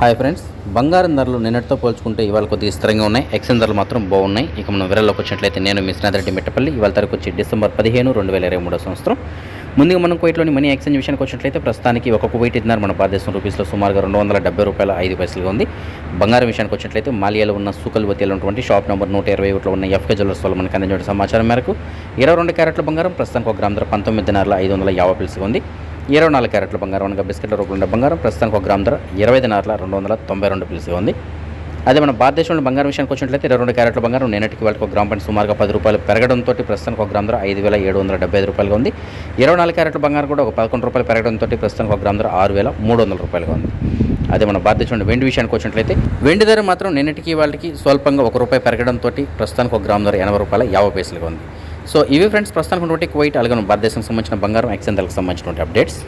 Hi friends బంగారం ధరలు నిన్నటితో పోల్చుకుంటే ఇవాళ కొద్దిగా స్థిరంగా ఉన్నాయి. ఎక్సెన్ ధరలు మాత్రం బాగున్నాయి. ఇక మనం వివరాల్లోకి వచ్చినట్లయితే నేను మీ స్నేహితుడి మిట్టపల్లి. ఇవాళ తరకు వచ్చి డిసెంబర్ పదిహేను రెండు వేల ఇరవై మూడో సంవత్సరం. ముందుగా మనం కువైట్లోని మనీ ఎక్స్చేంజ్ విషయానికి వచ్చినట్లయితే ప్రస్తుతానికి ఒక కువైట్ ఇద్దరు మన భారతదేశం రూపీస్లో సుమారుగా రెండు వందల డెబ్బై రూపాయల ఐదు పైసలుగా ఉంది. బంగారం విషయానికి వచ్చినట్లయితే మాలియాలో ఉన్న సూకల్వతిలో ఉన్నటువంటి షాప్ నెంబర్ నూట ఇరవై ఒకటిలో ఉన్న ఎఫ్కే జ్యువెలర్స్ వల్ల మనకు అందించిన సమాచారం మేరకు ఇరవై రెండు క్యారెట్ల బంగారం ప్రస్తుతానికి ఒక గ్రామ ధర పంతొమ్మిది నెలల ఐదు వందల యాభై పైసలుగా ఉంది. ఇరవై నాలుగు క్యారెట్ల బంగారం అనగా బిస్కెట్ల రూపంలో ఉండే బంగారం ప్రస్తుతానికి ఒక గ్రామ్ ధర ఇరవై దినార్ల రెండు వందల తొంభై రెండు పిలిసి ఉంది. అదే మన భారతదేశంలో బంగారం విషయానికి వచ్చినట్లయితే ఇరవై రెండు క్యారెట్ల బంగారం నిన్నటికి వాళ్ళకి ఒక గ్రామ్ పైన సుమారుగా పది రూపాయలు పెరగడంతో ప్రస్తుతానికి ఒక గ్రామ్ ధర ఐదు వేల ఏడు వందల డెబ్బై ఐదు రూపాయలుగా ఉంది. ఇరవై నాలుగు క్యారెట్ల బంగారం కూడా ఒక పదకొండు రూపాయలు పెరగడంతో ప్రస్తుతానికి ఒక గ్రామ్ ధర ఆరు వేల మూడు వందల రూపాయలుగా ఉంది. అదే మన భారతదేశంలో వెండి విషయానికి వచ్చినట్లయితే వెండి ధర మాత్రం నిన్నటికి వాళ్ళకి స్వల్పంగా ఒక రూపాయి పెరగడంతో ప్రస్తుతానికి ఒక గ్రామ్ ధర ఎనభై రూపాయల యాభై పైసలుగా ఉంది. సో ఇవి ఫ్రెండ్స్ ప్రస్తుతానికి ఉన్నటువంటి కువైట్ అలాగే భారతదేశం సంబంధించిన బంగారం ఎక్సెందల్కి సంబంధించినటువంటి అప్డేట్స్